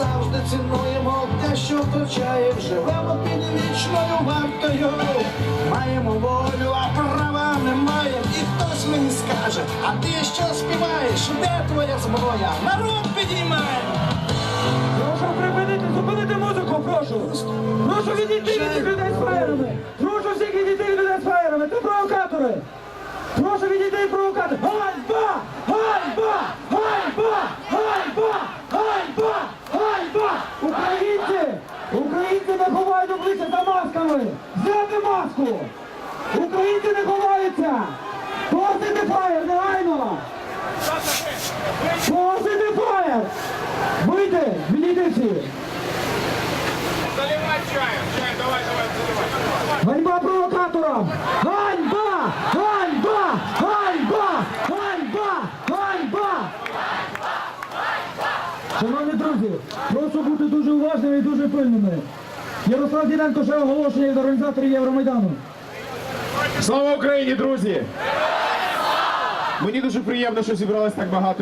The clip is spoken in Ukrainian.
завжди цінуємо те, що втрачає, живемо під вічною вартою. Маємо волю, а права немає. І хтось мені скаже, а ти що співаєш? Де твоя зброя? Народ підіймає! Прошу припинити, зупинити музику, прошу. Прошу відійти від цих людей з фаєрами. Прошу всіх відійти від людей з фаєрами. Це провокатори. Прошу відійти від провокаторів. Ганьба! Ганьба! Ганьба! Ганьба! Ганьба! Ганьба! Українці! Українці не ховають обличчя за масками! Взяти маску! Українці не ховаються! Посити фаєр, негайно! Посити фаєр! Вийди! Відійди всі! Заливай чаем, чай, давай, давай, заливай. Ганьба провокаторам! Ганьба! Ганьба! Ганьба! Ганьба! Ганьба! Шановні друзі, прошу бути дуже уважними і дуже пильними. Ярослав Діденко ще оголошення від організаторів Євромайдану. Слава Україні, друзі! Мені дуже приємно, що зібралось так багато.